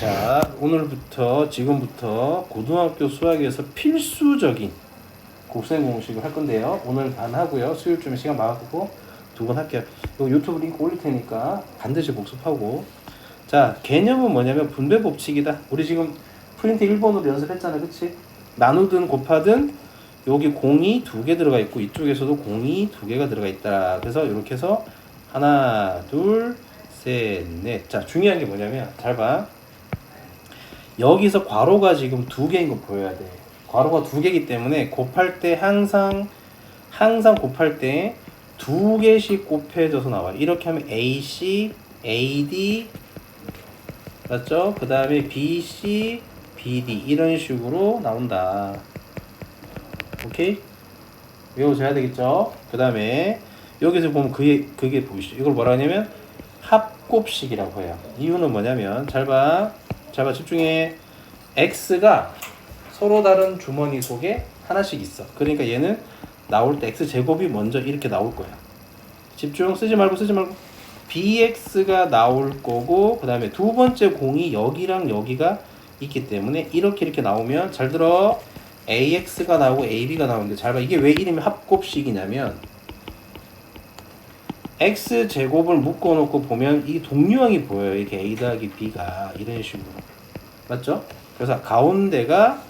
자, 오늘부터 지금부터 고등학교 수학에서 필수적인 곱셈 공식을 할 건데요. 오늘 반 하고요. 수요일쯤에 시간 막아보고 두 번 할게요. 이거 유튜브 링크 올릴 테니까 반드시 복습하고. 자, 개념은 뭐냐면 분배 법칙이다. 우리 지금 프린트 1번으로 연습했잖아. 그치? 나누든 곱하든 여기 공이 두 개 들어가 있고 이쪽에서도 공이 두 개가 들어가 있다. 그래서 이렇게 해서 하나, 둘, 셋, 넷. 자, 중요한 게 뭐냐면 잘 봐. 여기서 괄호가 지금 두 개인 거 보여야 돼. 괄호가 두 개이기 때문에 곱할 때 항상 항상 곱할 때 두 개씩 곱해져서 나와. 이렇게 하면 AC, AD 맞죠? 그 다음에 BC, BD 이런 식으로 나온다. 오케이? 외워줘야 되겠죠? 그 다음에 여기서 보면 그게 그게 보이시죠? 이걸 뭐라 하냐면 합곱식이라고 해요. 이유는 뭐냐면 잘 봐. 잘 봐. 집중해. x가 서로 다른 주머니 속에 하나씩 있어. 그러니까 얘는 나올 때 x 제곱이 먼저 이렇게 나올 거야. 집중. 쓰지 말고 쓰지 말고. bx가 나올 거고 그 다음에 두 번째 공이 여기랑 여기가 있기 때문에 이렇게 이렇게 나오면 잘 들어. ax가 나오고 ab가 나오는데 잘 봐. 이게 왜 이름이 합곱식이냐면 x 제곱을 묶어 놓고 보면 이 동류항이 보여요. 이렇게 a 더하기 b가 이런 식으로. 맞죠? 그래서 가운데가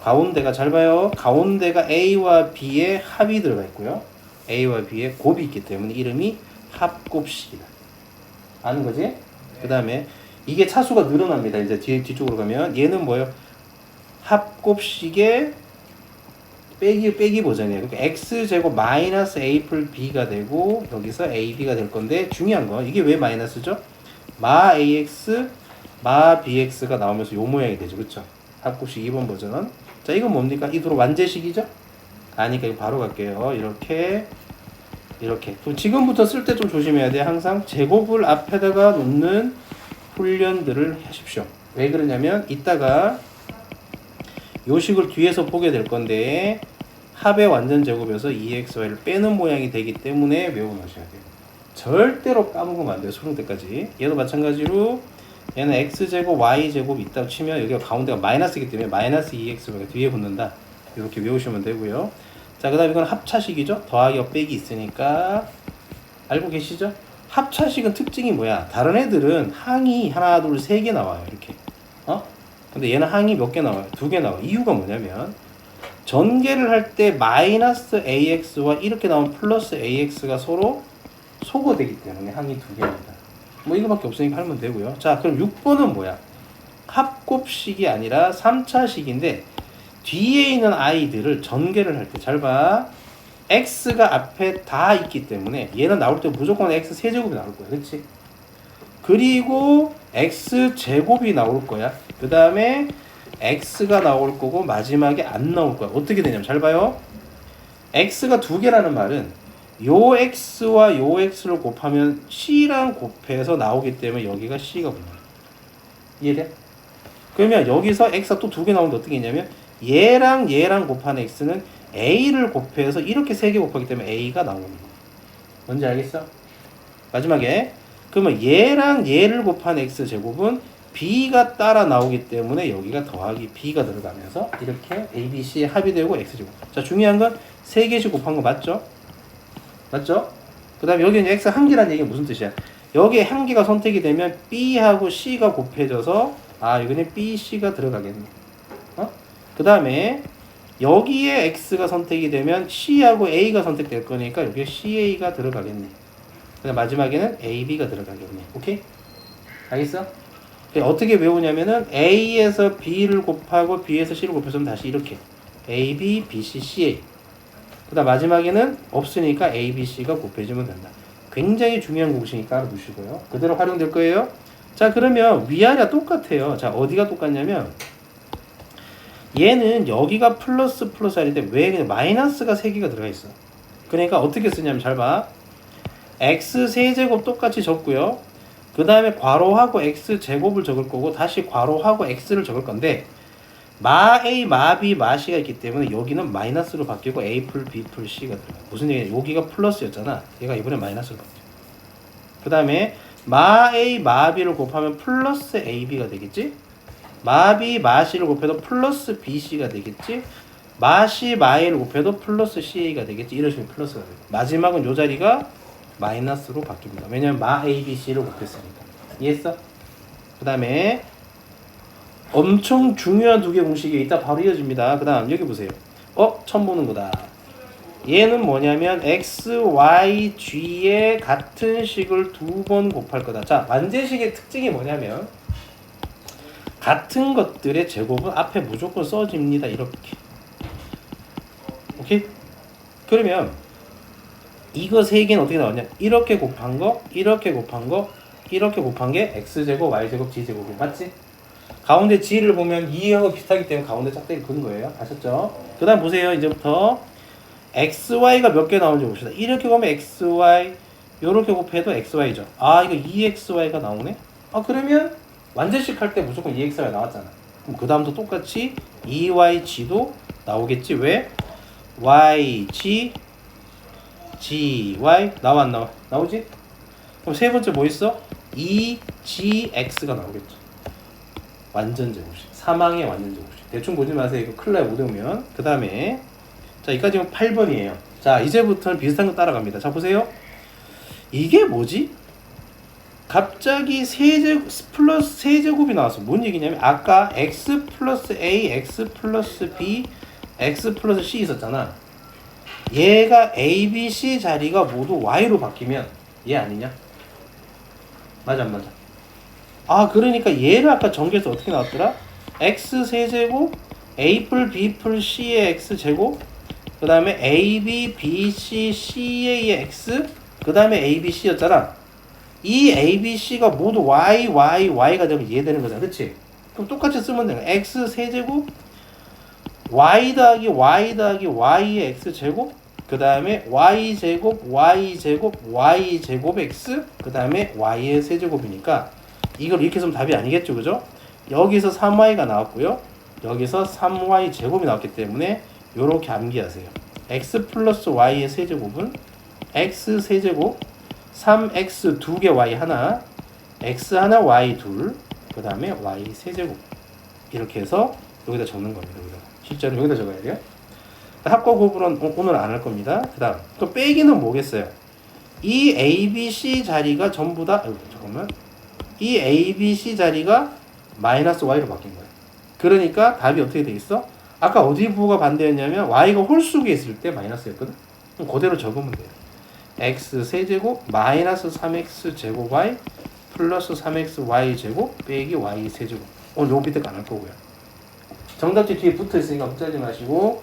가운데가 잘 봐요. 가운데가 a와 b의 합이 들어가 있고요. a와 b의 곱이 있기 때문에 이름이 합곱식이다. 아는 거지? 그다음에 이게 차수가 늘어납니다. 이제 뒤 뒤쪽으로 가면 얘는 뭐예요? 합곱식의 빼기 빼기 버전이에요. 그러니까 x 제곱 마이너스 a 풀 b가 되고 여기서 a b가 될 건데 중요한 건 이게 왜 마이너스죠? 마 ax 마 bx가 나오면서 요 모양이 되죠, 그렇죠? 합곱식 2번 버전은 자 이건 뭡니까? 이도로 완제식이죠? 아니까 이거 바로 갈게요. 이렇게 이렇게 그럼 지금부터 쓸 때 좀 조심해야 돼. 항상 제곱을 앞에다가 놓는 훈련들을 하십시오. 왜 그러냐면 이따가 요식을 뒤에서 보게 될 건데 합의 완전 제곱에서 2xy를 빼는 모양이 되기 때문에 외워 놓으셔야 돼요. 절대로 까먹으면 안 돼요. 소등 때까지. 얘도 마찬가지로 얘는 x제곱 y제곱 있다고 치면 여기가 가운데가 마이너스이기 때문에 마이너스 2x가 뒤에 붙는다. 이렇게 외우시면 되고요. 자, 그 다음에 이건 합차식이죠. 더하기 빼기 있으니까 알고 계시죠? 합차식은 특징이 뭐야? 다른 애들은 항이 하나, 둘, 세 개 나와요. 이렇게. 어? 근데 얘는 항이 몇 개 나와요? 두 개 나와. 이유가 뭐냐면 전개를 할 때 마이너스 ax와 이렇게 나온 플러스 ax가 서로 소거되기 때문에 항이 두 개입니다. 뭐 이거밖에 없으니까 하면 되고요. 자, 그럼 6번은 뭐야? 합곱식이 아니라 3차식인데 뒤에 있는 아이들을 전개를 할 때 잘 봐. x가 앞에 다 있기 때문에 얘는 나올 때 무조건 x 세제곱이 나올 거야. 그렇지? 그리고 x 제곱이 나올 거야. 그 다음에 x가 나올 거고 마지막에 안 나올 거야. 어떻게 되냐면 잘 봐요. x가 두 개라는 말은 요 x와 요 x를 곱하면 c랑 곱해서 나오기 때문에 여기가 c가 붙는 거야. 이해돼? 그러면 여기서 x가 또 두 개 나오는데 어떻게 했냐면 얘랑 얘랑 곱한 x는 a를 곱해서 이렇게 세 개 곱하기 때문에 a가 나오는 거야. 뭔지 알겠어? 마지막에 그러면 얘랑 얘를 곱한 x 제곱은 b가 따라 나오기 때문에 여기가 더하기 b가 들어가면서 이렇게 a, b, c의 합이 되고 x 제곱. 자 중요한 건세 개씩 곱한 거 맞죠? 맞죠? 그 다음에 여기는 x 한 개라는 얘기가 무슨 뜻이야? 여기에 한 개가 선택이 되면 b하고 c가 곱해져서 아 여기는 b, c가 들어가겠네. 어? 그 다음에 여기에 x가 선택이 되면 c하고 a가 선택될 거니까 여기에 ca가 들어가겠네. 그 다음 마지막에는 ab가 들어가겠네. 오케이? 알겠어? 어떻게 외우냐면은 a에서 b를 곱하고 b에서 c를 곱해서 다시 이렇게 a, b, b, c, c, a. 그 다음 마지막에는 없으니까 a, b, c가 곱해지면 된다. 굉장히 중요한 공식이니까 알아두시고요. 그대로 활용될 거예요. 자 그러면 위아래가 똑같아요. 자 어디가 똑같냐면 얘는 여기가 플러스 플러스 R인데 왜 그냥 마이너스가 3개가 들어가 있어. 그러니까 어떻게 쓰냐면 잘 봐. x 세제곱 똑같이 적고요. 그 다음에 괄호하고 x 제곱을 적을 거고 다시 괄호하고 x를 적을 건데 마 a, 마 b, 마 c가 있기 때문에 여기는 마이너스로 바뀌고 a 풀 b 풀 c가 들어가. 무슨 얘기냐? 여기가 플러스였잖아. 얘가 이번에 마이너스로 바뀌어. 그 다음에 마 A 마 B를 곱하면 플러스 AB가 되겠지? 마 B 마 C를 곱해도 플러스 BC가 되겠지? 마 C 마 A를 곱해도 플러스 CA가 되겠지? 이런 식으로 플러스가 되고 마지막은 요 자리가 마이너스로 바뀝니다. 왜냐면 마 A, B, C를 곱했으니까. 이해했어? 그 다음에 엄청 중요한 두 개 공식이 있다 바로 이어집니다. 그 다음 여기 보세요. 어? 처음 보는 거다. 얘는 뭐냐면 x, y, g의 같은 식을 두 번 곱할 거다. 자, 완제식의 특징이 뭐냐면 같은 것들의 제곱은 앞에 무조건 써집니다. 이렇게. 오케이? 그러면 이거 세 개는 어떻게 나왔냐? 이렇게 곱한 거, 이렇게 곱한 거, 이렇게 곱한 게 x제곱, y제곱, g제곱이 맞지? 가운데 g를 보면 2하고 비슷하기 때문에 가운데 짝대기 긋은 거예요. 아셨죠? 그 다음 보세요. 이제부터 xy가 몇 개 나오는지 봅시다. 이렇게 보면 xy, 요렇게 곱해도 xy죠. 아, 이거 2xy가 나오네? 아, 그러면 완전식 할 때 무조건 2xy 나왔잖아. 그럼 그 다음도 똑같이 2yg도 나오겠지. 왜? y, g, g, y 나와? 나오지? 그럼 세 번째 뭐 있어? 2gx가 나오겠죠. 완전 제곱식. 사망의 완전 제곱식. 대충 보지 마세요. 이거 나요. 못 외우면. 그 다음에 자, 여기까지는 8번이에요. 자, 이제부터는 비슷한 거 따라갑니다. 자, 보세요. 이게 뭐지? 갑자기 세제 플러스 세제곱이 나왔어. 뭔 얘기냐면 아까 x 플러스 a, x 플러스 b, x 플러스 c 있었잖아. 얘가 a, b, c 자리가 모두 y로 바뀌면 얘 아니냐? 맞아, 안 맞아? 아, 그러니까 얘를 아까 전개해서 어떻게 나왔더라? x 세제곱, a 풀 b 풀 c의 x 제곱, 그 다음에 a, b, b, c, c의 x, 그 다음에 a, b, c였잖아. 이 a, b, c가 모두 y, y, y가 되면 이해되는 거잖아. 그치? 그럼 똑같이 쓰면 되는 거야. x 세제곱, y 더하기 y 더하기 y의 x 제곱, 그 다음에 y 제곱, y 제곱, y 제곱 x, 그 다음에 y의 세제곱이니까 이걸 이렇게 쓰면 답이 아니겠죠, 그죠? 여기서 3y가 나왔고요. 여기서 3y 제곱이 나왔기 때문에 이렇게 암기하세요. x 플러스 y의 세제곱은 x 세제곱 3x 두 개 y 하나 x 하나 y 둘 그 다음에 y 세제곱 이렇게 해서 여기다 적는 겁니다. 여기다. 실제로 여기다 적어야 돼요. 합과 오- 오늘 안 할 겁니다. 그 다음 또 빼기는 뭐겠어요? 이 A, B, C 자리가 전부 다 아이고, 잠깐만 이 A, B, C 자리가 마이너스 Y로 바뀐 거예요. 그러니까 답이 어떻게 되겠어? 아까 어디 부호가 반대였냐면 Y가 홀수에 있을 때 마이너스였거든? 그럼 그대로 적으면 돼요. X 세제곱 마이너스 3X 제곱 Y 플러스 3X Y 제곱 빼기 Y 세제곱 오늘 요 밑에 안할 거고요. 정답지 뒤에 붙어 있으니까 걱정하지 마시고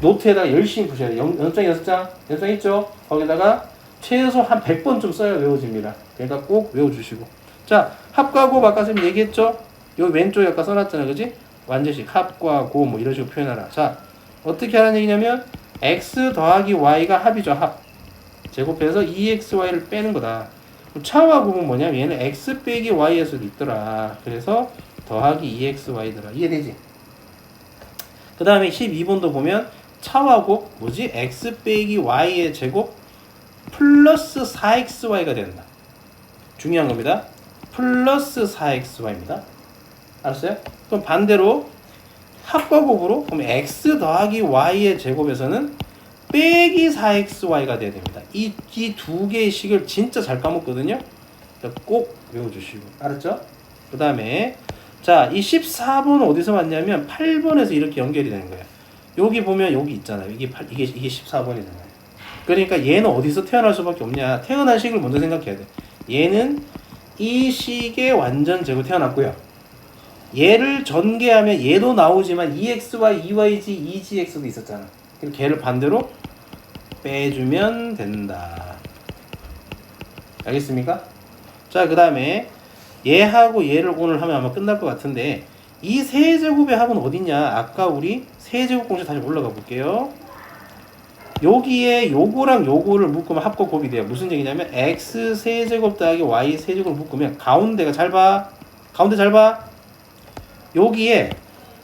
노트에다가 열심히 푸셔야 돼요. 영- 연장 6장, 연장 있죠? 거기다가 최소 한 100번 좀 써야 외워집니다. 그러니까 꼭 외워주시고. 자, 합과 곱 아까 선생님 얘기했죠? 요 왼쪽에 아까 써놨잖아요. 그지? 완전식 합과 고 뭐 이런 식으로 표현하라. 자, 어떻게 하는 얘기냐면 x 더하기 y가 합이죠. 합. 제곱해서 2xy를 빼는 거다. 차와 곱은 뭐냐면 얘는 x 빼기 y의 수도 있더라. 그래서 더하기 2xy더라. 이해되지? 그 다음에 12번도 보면 차와 곱 뭐지? x 빼기 y의 제곱 플러스 4xy가 된다. 중요한 겁니다. 플러스 4xy입니다. 알았어요? 그럼 반대로 합과 곱으로 그럼 x 더하기 y의 제곱에서는 빼기 4xy가 돼야 됩니다. 이 두 개의 식을 진짜 잘 까먹거든요. 그러니까 꼭 외워주시고 알았죠? 그 다음에 자, 이 14번 어디서 왔냐면 8번에서 이렇게 연결이 되는 거예요. 여기 보면 여기 있잖아요. 이게 8, 이게 이게 14번이잖아요. 그러니까 얘는 어디서 태어날 수밖에 없냐? 태어난 식을 먼저 생각해야 돼. 얘는 이 식의 완전 제곱 태어났고요. 얘를 전개하면 얘도 나오지만 E EXY, EYG, EGX도 있었잖아. 그럼 걔를 반대로 빼주면 된다. 알겠습니까? 자, 그 다음에 얘하고 얘를 오늘 하면 아마 끝날 것 같은데 이 세제곱의 합은 어딨냐? 아까 우리 세제곱 공식 다시 올라가 볼게요. 여기에 요거랑 요거를 묶으면 합과 곱이 돼요. 무슨 얘기냐면 x 세제곱 더하기 y 세제곱을 묶으면 가운데가 잘 봐. 가운데 잘 봐. 여기에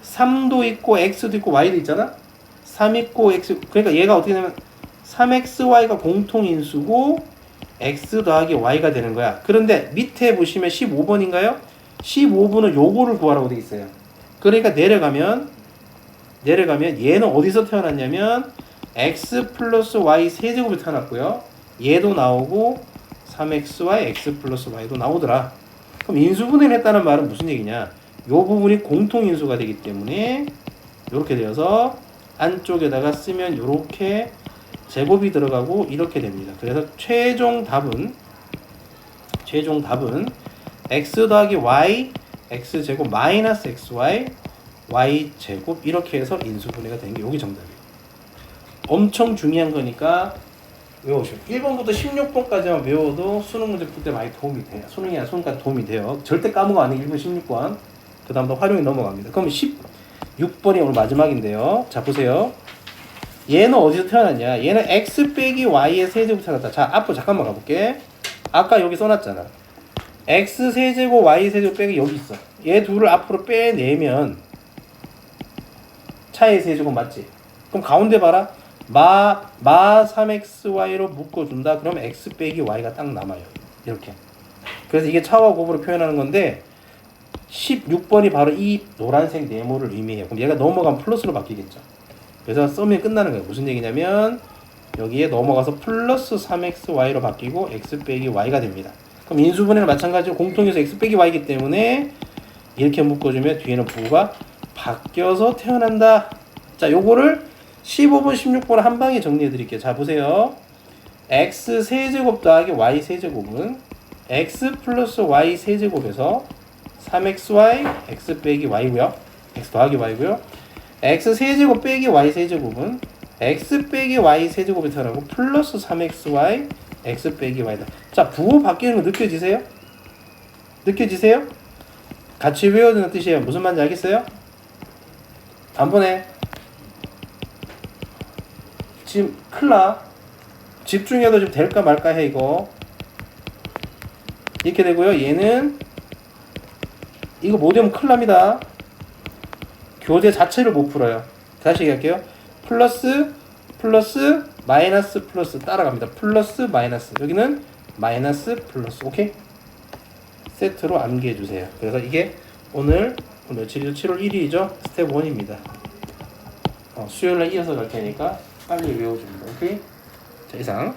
3도 있고 x도 있고 y도 있잖아. 3 있고 x 그러니까 얘가 어떻게 되면 3xy가 공통인수고 x 더하기 y가 되는 거야. 그런데 밑에 보시면 15번인가요? 15번은 요거를 구하라고 돼 있어요. 그러니까 내려가면 내려가면 얘는 어디서 태어났냐면 x 플러스 y 세제곱이 태어났고요. 얘도 나오고 3xy x 플러스 y도 나오더라. 그럼 인수분해를 했다는 말은 무슨 얘기냐? 요 부분이 공통인수가 되기 때문에 이렇게 되어서 안쪽에다가 쓰면 이렇게 제곱이 들어가고 이렇게 됩니다. 그래서 최종 답은 최종 답은 x 더하기 y x 제곱 마이너스 xy y 제곱 이렇게 해서 인수분해가 된 게 여기 정답이에요. 엄청 중요한 거니까 외우시고 1번부터 16번까지만 외워도 수능 문제 풀 때 많이 도움이 돼요. 수능이 아니라 수능까지 도움이 돼요. 절대 까먹어 안 해. 1번 16번. 그 다음부터 활용이 넘어갑니다. 그럼 16번이 오늘 마지막인데요. 자 보세요. 얘는 어디서 태어났냐? 얘는 x 빼기 y의 세제곱 태어났다. 자 앞으로 잠깐만 가볼게. 아까 여기 써놨잖아. x 세제곱 y 세제곱 빼기 여기 있어. 얘 둘을 앞으로 빼내면 차의 세제곱 맞지? 그럼 가운데 봐라. 마, 마 3xy로 묶어준다. 그러면 x 빼기 y가 딱 남아요. 이렇게. 그래서 이게 차와 곱으로 표현하는 건데 16번이 바로 이 노란색 네모를 의미해요. 그럼 얘가 넘어가면 플러스로 바뀌겠죠. 그래서 쓰면 끝나는 거예요. 무슨 얘기냐면 여기에 넘어가서 플러스 3xy로 바뀌고 x 빼기 y가 됩니다. 그럼 인수분해는 마찬가지로 공통에서 x 빼기 y이기 때문에 이렇게 묶어주면 뒤에는 부가 바뀌어서 태어난다. 자, 요거를 15번, 16번 한 방에 정리해 드릴게요. 자, 보세요. x 세제곱 더하기 y 세제곱은 x 플러스 y 세제곱에서 3xy x 빼기 y고요. x 더하기 y고요. X 세제곱 빼기 y 세제곱은 x 빼기 y 세제곱이 태어나고 플러스 3xy x 빼기 y다. 자, 부호 바뀌는 거 느껴지세요? 느껴지세요? 같이 외워주는 뜻이에요. 무슨 말인지 알겠어요? 단번에 지금 클라 집중해도 좀 될까 말까 해 이거 이렇게 되고요. 얘는 이거 못 외우면 큰일 납니다. 교재 자체를 못 풀어요. 다시 얘기할게요. 플러스, 플러스, 마이너스, 플러스 따라갑니다. 플러스, 마이너스. 여기는 마이너스, 플러스. 오케이? 세트로 암기해 주세요. 그래서 이게 오늘 며칠이죠? 7월 1일이죠? 스텝 1입니다. 어, 수요일날 이어서 갈 테니까 빨리 외워줍니다. 오케이? 자, 이상.